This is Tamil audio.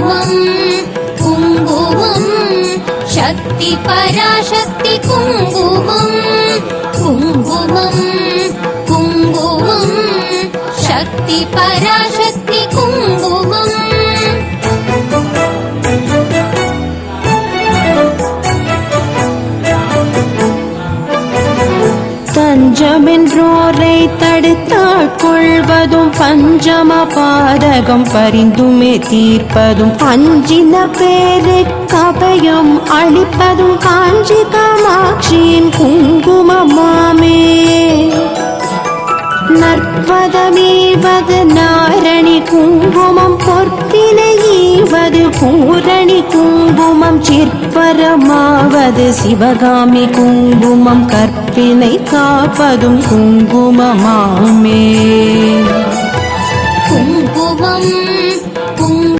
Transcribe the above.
குங்குமம் குங்குமம் சக்தி பராசக்தி குங்குமம் குங்குமம் குங்குமம் சக்தி பராசக்தி தஞ்சமென்றோரை தடுத்தாள் கொள்வதும் பஞ்சம பாதகம் பரிந்துமே தீர்ப்பதும் அஞ்சின பேரு கபயம் அளிப்பதும் காஞ்சி காமாட்சியின் குங்குமமாமே. நற்பதமீவது நாரணி குங்குமம் பொற்பினை ஈவது பூரணி குங்குமம் சிற்ப சிற்பரமாவது சிவகாமி குங்குமம் கற்பினை காப்பதும் குங்குமமாமே.